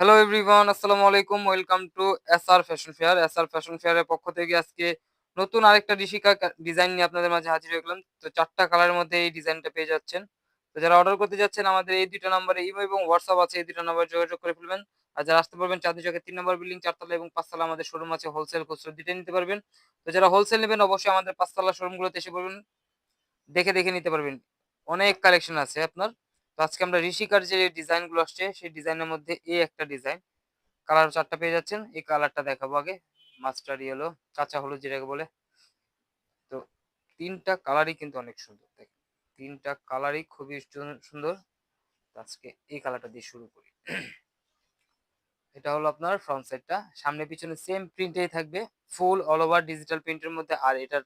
Hello everyone আসসালামু আলাইকুম welcome to SR fashion fair SR fashion ফেয়ারের পক্ষ থেকে আজকে নতুন আরেকটা ঋষিকা ডিজাইন নিয়ে আপনাদের মাঝে হাজির হয়ে গেলাম। তো চারটা কালারের মধ্যে এই ডিজাইনটা পেয়ে যাচ্ছেন। তো যারা অর্ডার করতে যাচ্ছেন, আমাদের এই দুটো নাম্বারে ইমো এবং হোয়াটসঅ্যাপ আছে, এই দুটো নাম্বার যোগাযোগ করে ফেলবেন। আর যারা আসতে পারবেন, চাঁদনি চকের তিন নম্বর বিল্ডিং চারতলা এবং পাঁচতলা আমাদের শোরুম আছে হোলসেল খুচরো দুটো নিতে পারবেন। তো যারা হোলসেল নেবেন, অবশ্যই আমাদের পাঁচতলা শোরুমগুলোতে এসে পড়বেন। দেখে দেখে নিতে পারবেন। অনেক কালেকশন আছে আপনার। তো আজকে আমরা ঋষিকার যে ডিজাইনগুলো আসছে, সেই ডিজাইনের মধ্যে এই একটা ডিজাইন। কালার চারটা পেয়ে যাচ্ছেন। এই কালারটা দেখাবো আগে। মাস্টার ইয়েলো, কাঁচা হলুদ যেটাকে বলে। তো তিনটা কালারই কিন্তু অনেক সুন্দর। দেখেন তিনটা কালারই খুবই সুন্দর। আজকে এই কালারটা দিয়ে শুরু করি। এটা হলো আপনার ফ্রন্ট সাইডটা সামনে পিছনে সেম প্রিন্টেই থাকবে। ফুল অল ওভার ডিজিটাল প্রিন্টের মধ্যে। আর এটার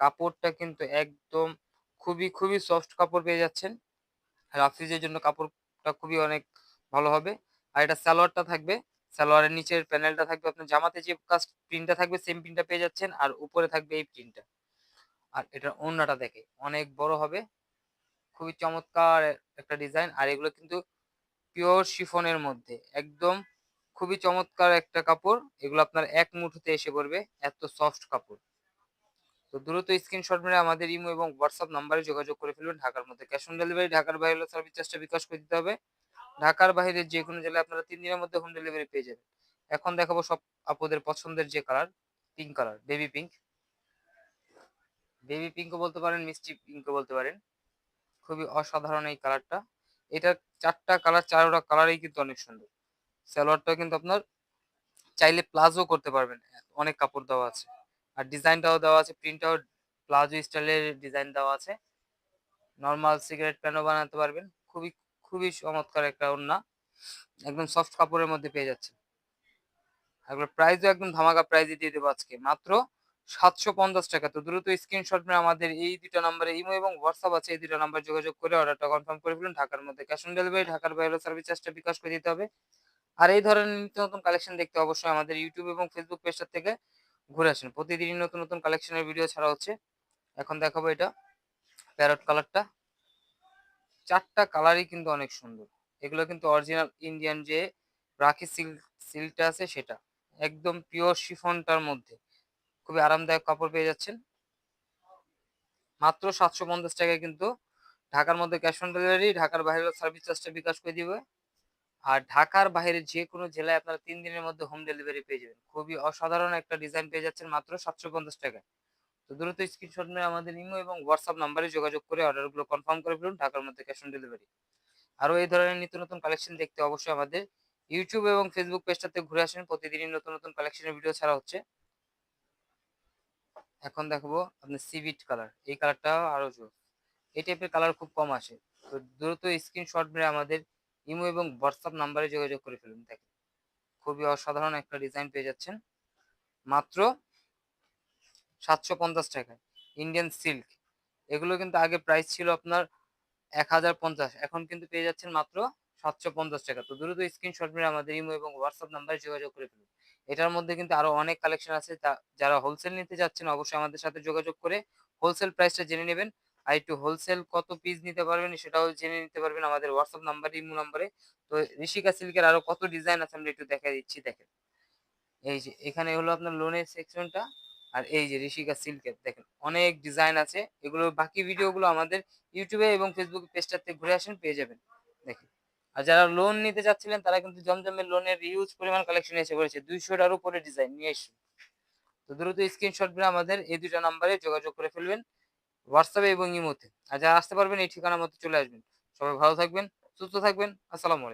কাপড়টা কিন্তু একদম খুবই খুবই সফট কাপড় পেয়ে যাচ্ছেন। রাফিজের জন্য কাপড়টা খুবই অনেক ভালো হবে। আর এটা সালোয়ারটা থাকবে। সালোয়ারের নিচের প্যানেলটা থাকবে। আপনার জামাতে যে কাস্ট প্রিন্টটা থাকবে সেম প্রিন্টটা পেয়ে যাচ্ছেন। আর উপরে থাকবে এই প্রিন্টটা আর এটার ওড়নাটা দেখে অনেক বড় হবে। খুবই চমৎকার একটা ডিজাইন আর এগুলো কিন্তু পিওর শিফনের মধ্যে। একদম খুবই চমৎকার একটা কাপড়। এগুলো আপনার এক মুঠোতে এসে পড়বে। এত সফট কাপড়। তো দ্রুত স্ক্রিনশট মেরে আমাদের ইমো এবং হোয়াটসঅ্যাপ নাম্বারে যোগাযোগ করে ফেলবেন ঢাকার মধ্যে। ক্যাশ অন ডেলিভারি ঢাকার বাইরে সার্ভিস চার্জটা বিকাশ করে দিতে হবে। ঢাকার বাইরে যে কোনো জেলায় আপনারা তিন দিনের মধ্যে হোম ডেলিভারি পেয়ে যাবেন। এখন দেখাবো সব আপুদের পছন্দের যে colour pink colour baby pink baby পিঙ্কও বলতে পারেন, মিষ্টি পিঙ্কও বলতে পারেন। খুবই অসাধারণ এই কালারটা এটা চারটা কালার চারোটা কালারই কিন্তু অনেক সুন্দর। সালোয়ারটা কিন্তু আপনার চাইলে প্লাজো করতে পারবেন। অনেক কাপড় দেওয়া আছে। আর ডিজাইনটাও দেওয়া আছে প্রিন্টটাও প্লাজো স্টাইলের ডিজাইন দেওয়া আছে। নর্মাল সিগারেট প্যানও বানাতে পারবেন। খুবই খুবই চমৎকার একটা ওড়না। একদম সফট কাপড়ের মধ্যে পেয়ে যাচ্ছেন। এগুলোর প্রাইসও একদম ধামাকা প্রাইজে দিয়ে দেবো আজকে। মাত্র সাতশো পঞ্চাশ টাকা। তো দ্রুত স্ক্রিনশট নিয়ে আমাদের এই দুটো নাম্বারে ইমো এবং হোয়াটসঅ্যাপ আছে। এই দুটো নাম্বার যোগাযোগ করে অর্ডারটা কনফার্ম করে ফেলুন। ঢাকার মধ্যে ক্যাশ অন ডেলিভারি, ঢাকার বাইরে সার্ভিস চার্জটা বিকাশ করে দিতে হবে। আর এই ধরনের নিত্য নতুন কালেকশন দেখতে অবশ্যই আমাদের ইউটিউব এবং ফেসবুক পেজটা থেকে ঘুরে আসেন। প্রতিদিনই নতুন নতুন কালেকশনের ভিডিও ছাড়া হচ্ছে। এখন দেখাবো এটা প্যারট কালারটা চারটা কালারই কিন্তু অনেক সুন্দর। এগুলো কিন্তু অরিজিনাল ইন্ডিয়ান যে রাখি সিল্ক সিল্কটা আছে সেটা। একদম পিওর শিফনটার মধ্যে। খুবই আরামদায়ক কাপড় পেয়ে যাচ্ছেন। মাত্র সাতশো পঞ্চাশ টাকায় কিন্তু ঢাকার মধ্যে ক্যাশ অন ডেলিভারি ঢাকার বাইরে সার্ভিস চার্জটা বিকাশ করে দিবে। আর ঢাকার বাইরে যে কোনো জেলায় আপনারা তিন দিনের মধ্যে হোম ডেলিভারি পেয়ে যাবেন। খুবই অসাধারণ একটা ডিজাইন পেয়ে যাচ্ছেন মাত্র সাতশো পঞ্চাশ টাকায়। তো দ্রুত স্ক্রিনশট নিয়ে আমাদের ইমো এবং হোয়াটসঅ্যাপ নাম্বারে যোগাযোগ করে অর্ডারগুলো কনফার্ম করে ফেলুন, ঢাকার মধ্যে ক্যাশ অন ডেলিভারি আরও এই ধরনের নিত্য নতুন কালেকশন দেখতে অবশ্যই আমাদের ইউটিউব এবং ফেসবুক পেজটাতে ঘুরে আসেন। প্রতিদিনই নতুন নতুন কালেকশনের ভিডিও ছাড়া হচ্ছে। এখন দেখাবো আপনার সিভিট কালার এই কালারটা আরও জোর। এই টাইপের কালার খুব কম আসে। তো দ্রুত স্ক্রিনশট মেরে আমাদের ইমো এবং হোয়াটসঅ্যাপ নাম্বারে যোগাযোগ করে ফেলুন দেখেন খুবই অসাধারণ একটা ডিজাইন পেয়ে যাচ্ছেন। মাত্র সাতশো পঞ্চাশ টাকায়। ইন্ডিয়ান সিল্ক এগুলো কিন্তু আগে প্রাইস ছিল আপনার এক হাজার পঞ্চাশ। এখন কিন্তু পেয়ে যাচ্ছেন মাত্র সাতশো পঞ্চাশ টাকা। তো দ্রুত স্ক্রিনশট মেরে আমাদের ইমো এবং হোয়াটসঅ্যাপ নাম্বারে যোগাযোগ করে ফেলুন। এটার মধ্যে কিন্তু আরও অনেক কালেকশন আছে। যারা হোলসেল নিতে যাচ্ছেন, অবশ্যই আমাদের সাথে যোগাযোগ করে হোলসেল প্রাইসটা জেনে নেবেন। আর একটু হোলসেল কত পিস নিতে পারবেন সেটাও জেনে নিতে পারবেন আমাদের হোয়াটসঅ্যাপ নাম্বারে ইমো নাম্বারে তো ঋষিকা সিল্কের আরও কত ডিজাইন আছে আমরা একটু দেখা দিচ্ছি, দেখেন। এই যে, এখানে হলো আপনার লোনের সেকশনটা আর এই যে ঋষিকা সিল্কের, দেখেন, অনেক ডিজাইন আছে। এগুলো, বাকি ভিডিওগুলো আমাদের ইউটিউবে এবং ফেসবুক পেজটাতে ঘুরে আসেন, পেয়ে যাবেন। দেখেন, আর যারা লোন নিতে চাচ্ছিলেন, তারা কিন্তু জমজমের লোনের ইউজ পরিমাণ কালেকশন এসে পড়েছে। দুইশোটার উপরে ডিজাইন নিয়ে এসুন তো দ্রুত স্ক্রিনশট করে আমাদের এই দুটো নাম্বারে যোগাযোগ করে ফেলবেন। হোয়াটসঅ্যাপে এবং ইমোতে। আর যারা আসতে পারবেন, এই ঠিকানা মতো চলে আসবেন। সবাই ভালো থাকবেন, সুস্থ থাকবেন। আসসালামু আলাইকুম।